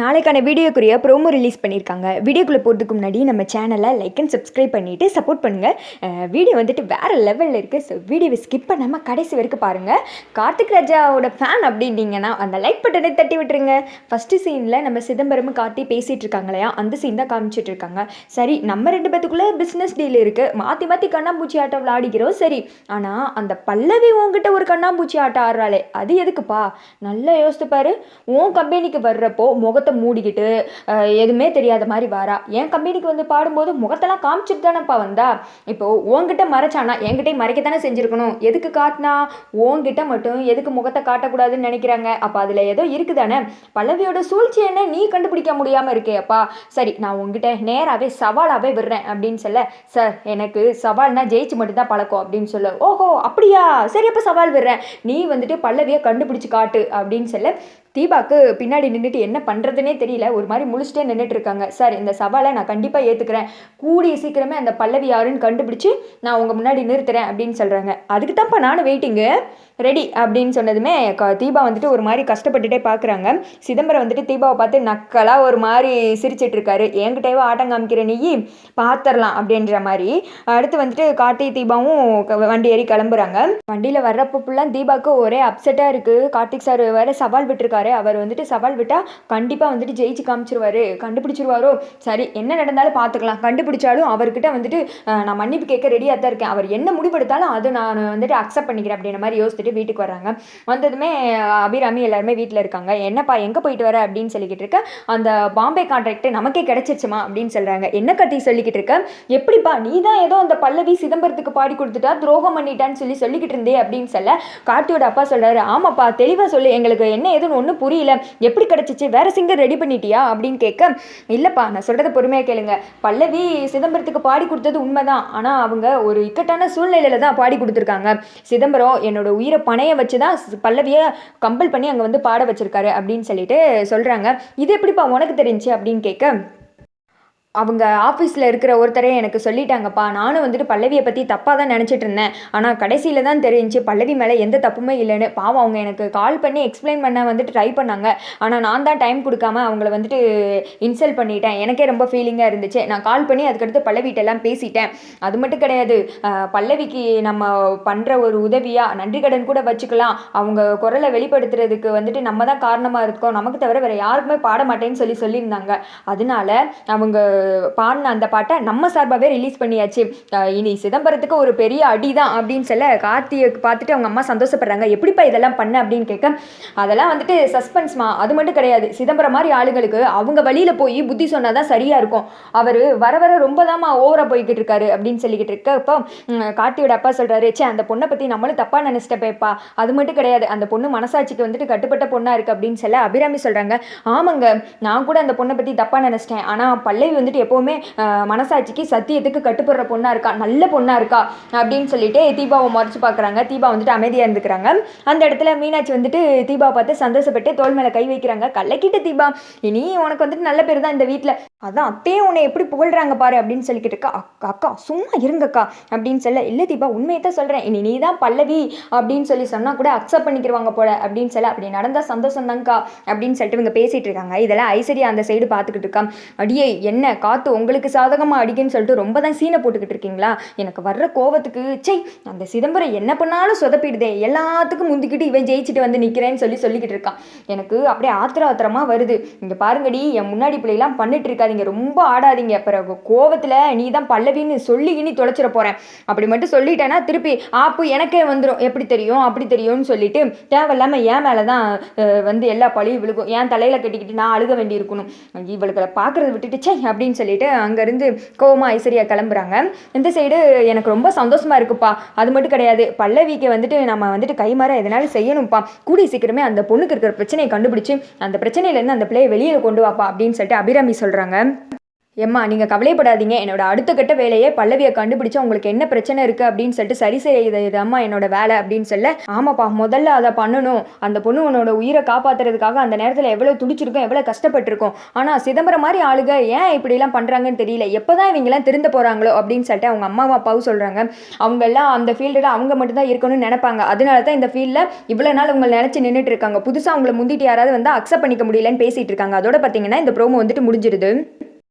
நாளைக்கான வீடியோக்குரிய promo release பண்ணியிருக்காங்க. வீடியோக்குள்ளே போகிறதுக்கு முன்னாடி நம்ம சேனலை லைக் அண்ட் சப்ஸ்கிரைப் பண்ணிவிட்டு சப்போர்ட் பண்ணுங்கள் வீடியோ வந்துட்டு வேறு லெவலில் இருக்குது ஸோ வீடியோவை ஸ்கிப் பண்ணாமல் கடைசி வரைக்கும் பாருங்கள் கார்த்திக் ராஜாவோட ஃபேன் அப்படின்னீங்கன்னா அந்த லைக் பட்டனை தட்டி விட்டுருங்க. ஃபஸ்ட்டு சீனில் நம்ம சிதம்பரமும் கார்த்தி பேசிகிட்டு இருக்காங்க இல்லையா? அந்த சீன் தான் காமிச்சிட்டு இருக்காங்க. சரி நம்ம ரெண்டு பேத்துக்குள்ளே பிஸ்னஸ் டீல் இருக்குது மாற்றி மாற்றி கண்ணாம்பூச்சி ஆட்டம் விளையாடிக்கிறோம் சரி ஆனால் அந்த பல்லவி உங்ககிட்ட ஒரு கண்ணாம்பூச்சி ஆட்டம் ஆடுறாளே. அது எதுக்குப்பா? நல்லா யோசித்துப்பாரு உன் கம்பெனிக்கு வர்றப்போ முகத்தை மூடிக்கிட்டு எதுவுமே தெரியாத மாதிரி வாரா. என் கம்பெனிக்கு வந்து பாடும்போது முகத்தெல்லாம் காமிச்சிட்டு தானேப்பா வந்தா. இப்போ உங்ககிட்ட மறைச்சானா? என்கிட்டயும் மறைக்கத்தானே செஞ்சுருக்கணும். எதுக்கு காட்டினா? உன்கிட்ட மட்டும் எதுக்கு முகத்தை காட்டக்கூடாதுன்னு நினைக்கிறாங்க. அப்போ அதில் ஏதோ இருக்குதானே? பல்லவியோட சூழ்ச்சி என்ன? நீ கண்டுபிடிக்க முடியாமல் இருக்கேப்பா சரி நான் உங்ககிட்ட நேராகவே சவாலாகவே விடுறேன் அப்படின்னு சொல்ல சார் எனக்கு சவால்னா ஜெயிச்சு மட்டும்தான் பழக்கம் அப்படின்னு சொல்ல ஓஹோ அப்படியா? சரி அப்போ சவால் விடுறேன். நீ வந்துட்டு பல்லவியை கண்டுபிடிச்சு காட்டு அப்படின்னு சொல்ல தீபாக்கு பின்னாடி நின்றுட்டு என்ன பண்ணுறதுனே தெரியல. ஒரு மாதிரி முழிச்சிட்டே நின்றுட்டு இருக்காங்க. சார் இந்த சவாலை நான் கண்டிப்பாக ஏற்றுக்கிறேன் கூடிய சீக்கிரமே அந்த பல்லவி யாருன்னு கண்டுபிடிச்சி நான் உங்கள் முன்னாடி நிறுத்துறேன் அப்படின்னு சொல்கிறாங்க அதுக்கு தான்ப்பா நானும் வெயிட்டிங்கு ரெடி அப்படின்னு சொன்னதுமே க- தீபா வந்துட்டு ஒரு மாதிரி கஷ்டப்பட்டுட்டே பார்க்குறாங்க சிதம்பரம் வந்துட்டு தீபாவை பார்த்து நக்கலாக ஒரு மாதிரி சிரிச்சிட்டு இருக்காரு. என்கிட்டவே ஆட்டம் காமிக்கிற நீ பார்த்துடலாம் அப்படின்ற மாதிரி. அடுத்து வந்துட்டு கார்த்தி தீபாவும் க- வண்டி ஏறி கிளம்புறாங்க. வண்டியில் வர்றப்போ ஃபுல்லாக தீபாவுக்கு ஒரே அப்செட்டாக இருக்குது கார்த்திக் சார் வேறு சவால் விட்டுருக்காரு. அவர் வந்துட்டு சவால் விட்டால் கண்டிப்பாக வந்துட்டு ஜெயிச்சு காமிச்சிருவாரு. கண்டுபிடிச்சிருவாரோ? சரி என்ன நடந்தாலும் பார்த்துக்கலாம். கண்டுபிடிச்சாலும் அவர்கிட்ட வந்துட்டு நான் மன்னிப்பு கேட்க ரெடியாக தான் இருக்கேன். அவர் என்ன முடிவெடுத்தாலும் அது நான் வந்துட்டு அக்செப்ட் பண்ணிக்கிறேன் அப்படின்ற மாதிரி யோசிச்சுட்டு வீட்டுக்கு வராங்க வந்ததுமே அபிராமி எல்லாருமே வீட்டில் இருக்காங்க. என்னப்பா எங்கே போயிட்டு வர? அப்படின்னு சொல்லிக்கிட்டு இருக்க அந்த பாம்பே கான்ட்ராக்ட் நமக்கே கிடைச்சிருச்சுமா? அப்படின்னு சொல்கிறாங்க என்ன கத்தி? சொல்லிக்கிட்டு இருக்க எப்படிப்பா நீ தான் ஏதோ அந்த பல்லவி சிதம்பரத்துக்கு பாடி கொடுத்துட்டா துரோகம் பண்ணிட்டான்னு சொல்லி சொல்லிக்கிட்டு இருந்தே அப்படின்னு சொல்ல கார்த்தியோட அப்பா சொல்றாரு. ஆமாப்பா தெளிவாக சொல்லு. எங்களுக்கு என்ன ஏதுன்னு ஒன்றும் புரியல. எப்படி கிடச்சிச்சு? வேற சிங்கர் ரெடி பண்ணிட்டியா? அப்படின்னு கேட்க இல்லைப்பா நான் சொல்கிறத பொறுமையாக கேளுங்க. பல்லவி சிதம்பரத்துக்கு பாடி கொடுத்தது உண்மைதான். ஆனால் அவங்க ஒரு இக்கட்டான சூழ்நிலையில தான் பாடி கொடுத்துருக்காங்க. சிதம்பரம் என்னோட உயிரை பணைய வச்சு தான் பல்லவியை கம்பல் பண்ணி அங்கே வந்து பாட வச்சிருக்காரு அப்படின்னு சொல்லிட்டு சொல்கிறாங்க இது எப்படிப்பா உனக்கு தெரிஞ்சு? அப்படின்னு கேட்க அவங்க ஆஃபீஸில் இருக்கிற ஒருத்தரே எனக்கு சொல்லிட்டாங்கப்பா. நானும் வந்துட்டு பல்லவியை பற்றி தப்பாக தான் நினச்சிட்டு இருந்தேன். ஆனால் கடைசியில் தான் தெரிஞ்சு பல்லவி மேலே எந்த தப்புமே இல்லைன்னு. பாவம் அவங்க எனக்கு கால் பண்ணி எக்ஸ்பிளைன் பண்ண வந்துட்டு ட்ரை பண்ணாங்க. ஆனால் நான் தான் டைம் கொடுக்காம அவங்கள வந்துட்டு இன்சல்ட் பண்ணிட்டேன். எனக்கே ரொம்ப ஃபீலிங்காக இருந்துச்சு. நான் கால் பண்ணி அதுக்கடுத்து பல்லவிட்டெல்லாம் பேசிட்டேன். அது மட்டும் கிடையாது. பல்லவிக்கு நம்ம பண்ணுற ஒரு உதவியாக நன்றி கடன் கூட வச்சுக்கலாம். அவங்க குரலை வெளிப்படுத்துறதுக்கு வந்துட்டு நம்ம தான் காரணமாக இருக்கோம். நமக்கு தவிர வேறு யாருக்குமே பாட மாட்டேன்னு சொல்லி சொல்லியிருந்தாங்க. அதனால அவங்க பாடின அந்த பாட்டை நம்ம சார்பாகவே ரிலீஸ் பண்ணியாச்சு. இனி சிதம்பரத்துக்கு ஒரு பெரிய அடி தான் அப்படின்னு சொல்ல கார்த்தியை பார்த்துட்டு அவங்க அம்மா சந்தோஷப்படுறாங்க. எப்படிப்பா இதெல்லாம் பண்ண அப்படின்னு கேட்க அதெல்லாம் வந்துட்டு சஸ்பென்ஸ்மா அது மட்டும் கிடையாது. சிதம்பரம் மாதிரி ஆளுங்களுக்கு அவங்க வழியில் போய் புத்தி சொன்னால் தான் சரியாக இருக்கும். அவர் வர வர ரொம்ப தாம்மா ஓவராக போய்கிட்டு இருக்காரு அப்படின்னு சொல்லிக்கிட்டு இருக்க இப்போ கார்த்தியோட அப்பா சொல்கிறாரு சே அந்த பொண்ணை பற்றி நம்மளும் தப்பாக நினச்சிட்டப்பேப்பா அது மட்டும் கிடையாது. அந்த பொண்ணு மனசாட்சிக்கு வந்துட்டு கட்டுப்பட்ட பொண்ணாக இருக்குது அப்படின்னு சொல்ல அபிராமி சொல்கிறாங்க ஆமாங்க நான் கூட அந்த பொண்ணை பற்றி தப்பாக நினச்சிட்டேன். ஆனால் பல்லவி வந்துட்டு எப்போவுமே மனசாட்சிக்கு சத்தியத்துக்கு கட்டுப்படுற பொண்ணாக இருக்கா? நல்ல பொண்ணாக இருக்கா? அப்படின்னு சொல்லிட்டு தீபாவை மறைச்சு பார்க்குறாங்க தீபா வந்துட்டு அமைதியாக இருந்துக்கிறாங்க. அந்த இடத்துல மீனாட்சி வந்துட்டு தீபாவை பார்த்து சந்தோஷப்பட்டு தோல் மேலே கை வைக்கிறாங்க. கள்ளக்கிட்டு தீபா இனி உனக்கு வந்துட்டு நல்ல பேர் தான் இந்த வீட்டில் அதான் அத்தையும் உன்னை எப்படி புகழ்றாங்க பாரு அப்படின்னு சொல்லிக்கிட்டு இருக்கா. அக்கா அக்கா சும்மா இருங்கக்கா அப்படின்னு சொல்ல இல்லை தீபா உண்மையை தான் சொல்கிறேன் இனி நீ தான் பல்லவி அப்படின்னு சொல்லி சொன்னால் கூட அக்செப்ட் பண்ணிக்கிருவாங்க போல அப்படின்னு சொல்ல அப்படி நடந்தால் சந்தோஷம் தான்க்கா அப்படின்னு சொல்லிட்டு இவங்க பேசிகிட்டு இருக்காங்க. இதெல்லாம் ஐஸ்வர்யா அந்த சைடு பார்த்துக்கிட்டு இருக்கா. அடியே என்ன காற்று உங்களுக்கு சாதகமாக அடிக்குன்னு சொல்லிட்டு ரொம்ப தான் சீனை போட்டுக்கிட்டு இருக்கீங்களா? எனக்கு வர்ற கோவத்துக்கு சை அந்த சிதம்பரம் என்ன பண்ணாலும் சொதப்பிடுதே. எல்லாத்துக்கும் முந்திக்கிட்டு இவன் ஜெயிச்சுட்டு வந்து நிற்கிறேன்னு சொல்லி சொல்லிக்கிட்டு இருக்கான். எனக்கு அப்படியே ஆத்திர ஆத்திரமாக வருது. இங்கே பாருங்கடி என் முன்னாடி பிள்ளைலாம் பண்ணிட்டு இருக்காதீங்க. ரொம்ப ஆடாதீங்க. பிறகு கோவத்தில் நீ தான் பல்லவின்னு சொல்லி இனி தொலைச்சிட போகிறேன் அப்படி மட்டும் சொல்லிட்டேன்னா திருப்பி ஆப்பு எனக்கே வந்துடும் எப்படி தெரியும்? அப்படி தெரியும்னு சொல்லிட்டு தேவையில்லாமல் என் மேலே தான் வந்து எல்லா பழியும் விழுகும். என் தலையில் கட்டிக்கிட்டு நான் அழுக வேண்டி இருக்கணும் இவளுகளை பார்க்குறத விட்டுட்டு சை அப்படின்னு சொல்லிட்டு அங்கேருந்து கோவமா ஐஸ்வர்யா கிளம்புறாங்க. இந்த சைடு எனக்கு ரொம்ப சந்தோஷமா இருக்குப்பா. அது மட்டும் கிடையாது. பல்லவிக்கு வந்துட்டு நம்ம வந்துட்டு கைமாற எதனாலும் செய்யணும்ப்பா. கூடி சீக்கிரமே அந்த பொண்ணுக்கு இருக்கிற பிரச்சனையை கண்டுபிடிச்சு அந்த பிரச்சனையிலேருந்து அந்த பிள்ளையை வெளியே கொண்டு வாப்பா அப்படின்னு சொல்லிட்டு அபிராமி சொல்கிறாங்க ஏம்மா நீங்கள் கவலைப்படாதீங்க. என்னோட அடுத்த கட்ட வேலையை பல்லவியை கண்டுபிடிச்சு உங்களுக்கு என்ன பிரச்சனை இருக்குது அப்படின்னு சொல்லிட்டு சரி செய்யறதாம்மா என்னோட வேலை அப்படின்னு சொல்ல ஆமாப்பா முதல்ல அதை பண்ணணும். அந்த பொண்ணு உன்னோட உயிரை காப்பாற்றுறதுக்காக அந்த நேரத்தில் எவ்வளோ துடிச்சிருக்கோம் எவ்வளோ கஷ்டப்பட்டிருக்கோம். ஆனால் சிதம்பரம் மாதிரி ஆளுங்க ஏன் இப்படிலாம் பண்ணுறாங்கன்னு தெரியல. எப்போ தான் இவங்கெல்லாம் திருந்த போகிறாங்களோ அப்படின்னு சொல்லிட்டு அவங்க அம்மாவும் அப்பாவும் சொல்கிறாங்க அவங்க எல்லாம் அந்த ஃபீல்டில் அவங்க மட்டும்தான் இருக்கணும்னு நினைப்பாங்க. அதனால தான் இந்த ஃபீல்டில் இவ்வளோ நாள் உங்களை நினச்சி நின்றுட்டு இருக்காங்க. புதுசாக அவங்கள முந்திட்டு யாராவது வந்து அக்செப்ட் பண்ணிக்க முடியலன்னு பேசிகிட்டு இருக்காங்க. அதோட பார்த்தீங்கன்னா இந்த ப்ரோமோ வந்துட்டு முடிஞ்சிருது.